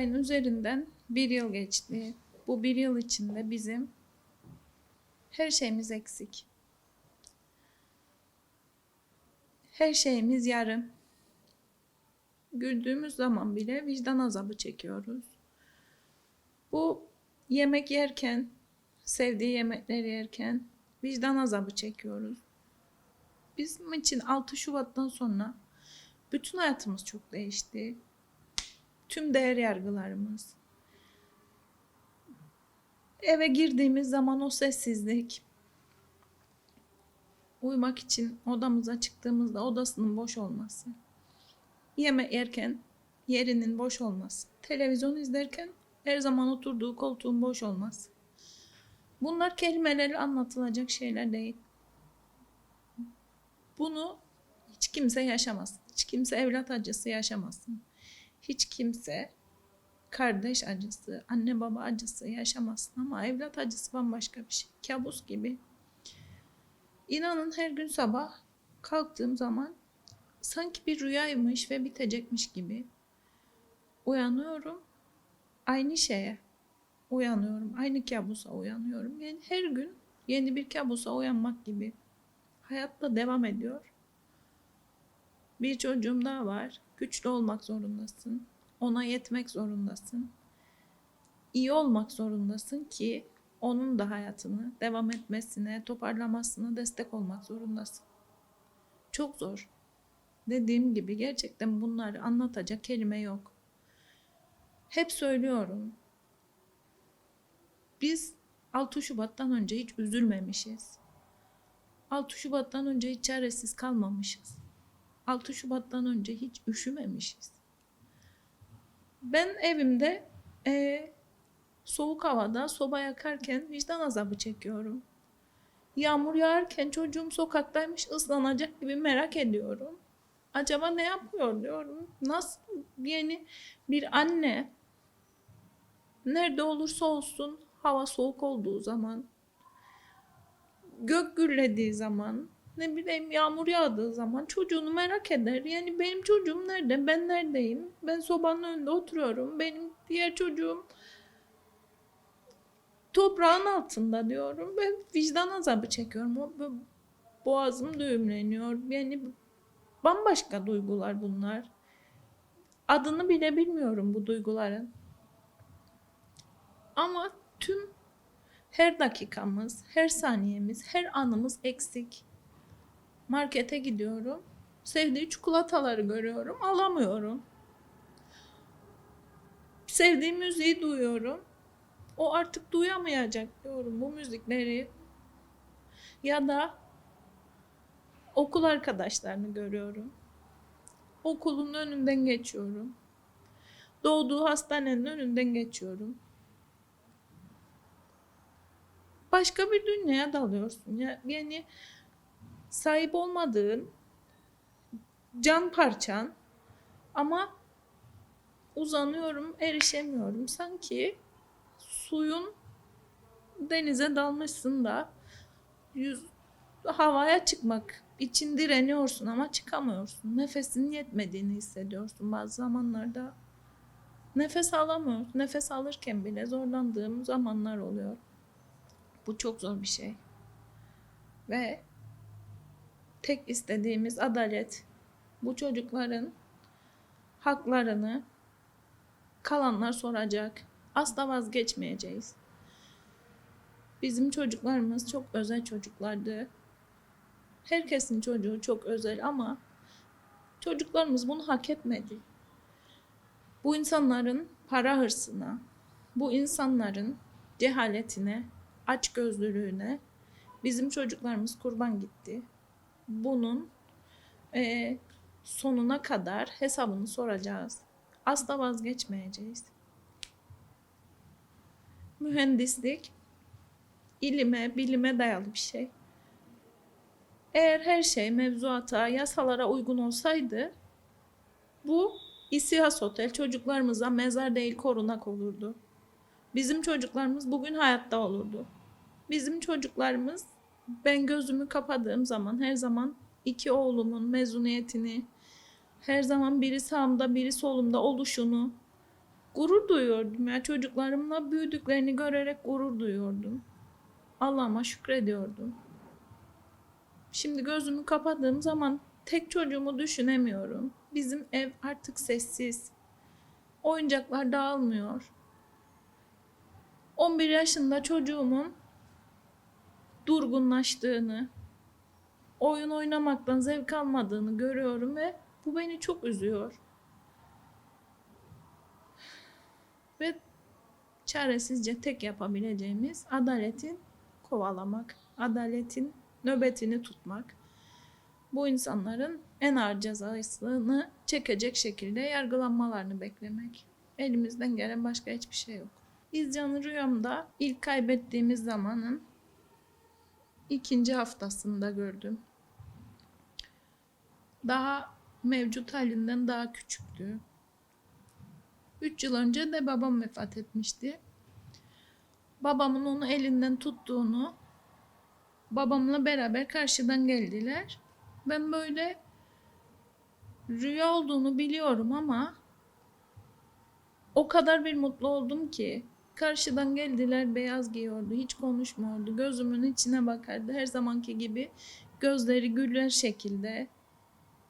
olayın üzerinden bir yıl geçti. Bu bir yıl içinde bizim her şeyimiz eksik. Her şeyimiz yarım. Güldüğümüz zaman bile vicdan azabı çekiyoruz. Bu yemek yerken, sevdiği yemekleri yerken vicdan azabı çekiyoruz. Bizim için 6 Şubat'tan sonra bütün hayatımız çok değişti. Tüm değer yargılarımız. Eve girdiğimiz zaman o sessizlik. Uyumak için odamıza çıktığımızda odasının boş olması. Yemek yerken yerinin boş olması. Televizyon izlerken her zaman oturduğu koltuğun boş olması. Bunlar kelimelerle anlatılacak şeyler değil. Bunu hiç kimse yaşamasın. Hiç kimse evlat acısı yaşamasın. Hiç kimse kardeş acısı, anne baba acısı yaşamasın ama evlat acısı bambaşka bir şey. Kabus gibi. İnanın her gün sabah kalktığım zaman sanki bir rüyaymış ve bitecekmiş gibi uyanıyorum. Aynı şeye uyanıyorum. Aynı kabusa uyanıyorum. Yani her gün yeni bir kabusa uyanmak gibi. Hayatta devam ediyor. Bir çocuğum daha var. Güçlü olmak zorundasın. Ona yetmek zorundasın. İyi olmak zorundasın ki onun da hayatını devam etmesine, toparlamasına destek olmak zorundasın. Çok zor. Dediğim gibi gerçekten bunları anlatacak kelime yok. Hep söylüyorum. Biz 6 Şubat'tan önce hiç üzülmemişiz. 6 Şubat'tan önce hiç çaresiz kalmamışız. 6 Şubat'tan önce hiç üşümemişiz. Ben evimde eee, soğuk havada soba yakarken vicdan azabı çekiyorum. Yağmur yağarken çocuğum sokaktaymış ıslanacak gibi merak ediyorum. Acaba ne yapıyor diyorum. Nasıl yani bir anne nerede olursa olsun hava soğuk olduğu zaman gök gürlediği zaman ne bileyim yağmur yağdığı zaman çocuğunu merak eder. Yani benim çocuğum nerede? Ben neredeyim? Ben sobanın önünde oturuyorum. Benim diğer çocuğum toprağın altında diyorum. Ben vicdan azabı çekiyorum. Boğazım düğümleniyor. Yani bambaşka duygular bunlar. Adını bile bilmiyorum bu duyguların. Ama tüm her dakikamız, her saniyemiz, her anımız eksik. Markete gidiyorum. Sevdiği çikolataları görüyorum. Alamıyorum. Sevdiğim müziği duyuyorum. O artık duyamayacak diyorum bu müzikleri. Ya da okul arkadaşlarını görüyorum. Okulun önünden geçiyorum. Doğduğu hastanenin önünden geçiyorum. Başka bir dünyaya dalıyorsun. Ya, yani sahip olmadığın can parçan ama uzanıyorum, erişemiyorum. Sanki suyun denize dalmışsın da yüz havaya çıkmak için direniyorsun ama çıkamıyorsun. Nefesin yetmediğini hissediyorsun bazı zamanlarda. Nefes alamıyorsun. Nefes alırken bile zorlandığım zamanlar oluyor. Bu çok zor bir şey. Ve tek istediğimiz adalet. Bu çocukların haklarını kalanlar soracak. Asla vazgeçmeyeceğiz. Bizim çocuklarımız çok özel çocuklardı. Herkesin çocuğu çok özel ama çocuklarımız bunu hak etmedi. Bu insanların para hırsına, bu insanların cehaletine, açgözlülüğüne bizim çocuklarımız kurban gitti. Bunun eee, sonuna kadar hesabını soracağız. Asla vazgeçmeyeceğiz. Mühendislik ilime, bilime dayalı bir şey. Eğer her şey mevzuata, yasalara uygun olsaydı bu İSİHAS Otel çocuklarımıza mezar değil korunak olurdu. Bizim çocuklarımız bugün hayatta olurdu. Bizim çocuklarımız ben gözümü kapadığım zaman her zaman iki oğlumun mezuniyetini, her zaman biri sağımda biri solumda oluşunu gurur duyuyordum ya çocuklarımla büyüdüklerini görerek gurur duyuyordum. Allah'ıma şükrediyordum. Şimdi gözümü kapadığım zaman tek çocuğumu düşünemiyorum. Bizim ev artık sessiz. Oyuncaklar dağılmıyor. 11 yaşında çocuğumun durgunlaştığını, oyun oynamaktan zevk almadığını görüyorum ve bu beni çok üzüyor. Ve çaresizce tek yapabileceğimiz adaletin kovalamak, adaletin nöbetini tutmak. Bu insanların en ağır cezasını çekecek şekilde yargılanmalarını beklemek. Elimizden gelen başka hiçbir şey yok. İzcan'ı rüyamda ilk kaybettiğimiz zamanın ikinci haftasında gördüm. Daha mevcut halinden daha küçüktü. Üç yıl önce de babam vefat etmişti. Babamın onu elinden tuttuğunu, babamla beraber karşıdan geldiler. Ben böyle rüya olduğunu biliyorum ama o kadar bir mutlu oldum ki karşıdan geldiler beyaz giyiyordu hiç konuşmuyordu. Gözümün içine bakardı. Her zamanki gibi gözleri güller şekilde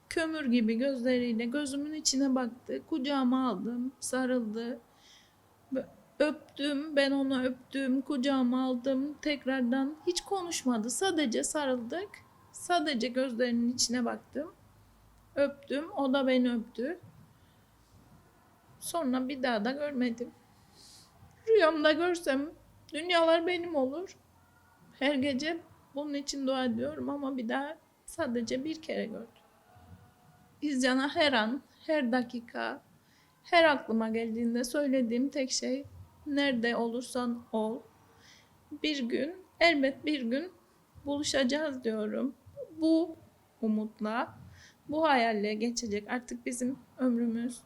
kömür gibi gözleriyle gözümün içine baktı. Kucağıma aldım sarıldı. Öptüm ben onu öptüm kucağıma aldım. Tekrardan hiç konuşmadı sadece sarıldık. Sadece gözlerinin içine baktım. Öptüm o da beni öptü. Sonra bir daha da görmedim. Rüyamda görsem dünyalar benim olur. Her gece bunun için dua ediyorum ama bir daha sadece bir kere gördüm. İzcan'a her an, her dakika, her aklıma geldiğinde söylediğim tek şey nerede olursan ol. Bir gün, elbet bir gün buluşacağız diyorum. Bu umutla, bu hayalle geçecek artık bizim ömrümüz.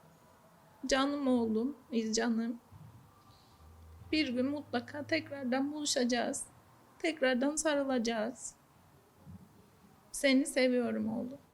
Canım oğlum, İzcan'ım. Bir gün mutlaka tekrardan buluşacağız. Tekrardan sarılacağız. Seni seviyorum oğlum.